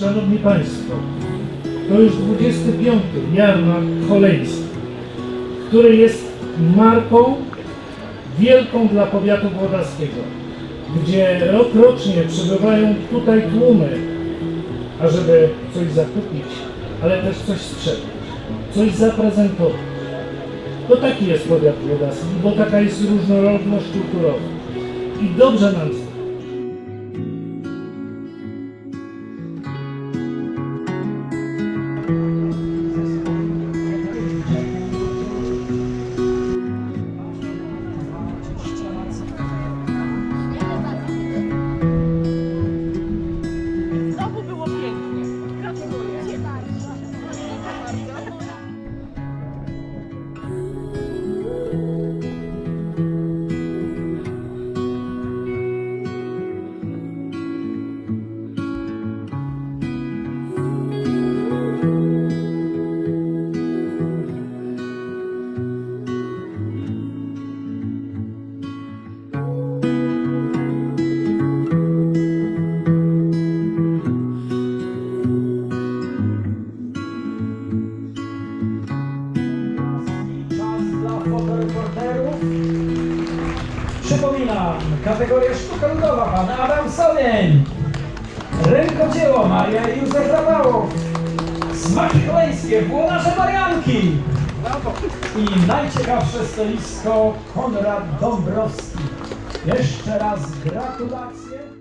Szanowni Państwo, to już 25. jarmark choleński, który jest marką wielką dla powiatu włodarskiego, gdzie rok rocznie przybywają tutaj tłumy, ażeby coś zakupić, ale też coś sprzedać, coś zaprezentować. To taki jest powiat włodarski, bo taka jest różnorodność kulturowa. I dobrze nam z Przypominam, kategoria sztuka ludowa, pan Adam Sowień. Rękodzieło Maria i Józef Rabałow. Smaki choleńskie, włonarze Marianki. I najciekawsze stoisko Konrad Dąbrowski. Jeszcze raz gratulacje.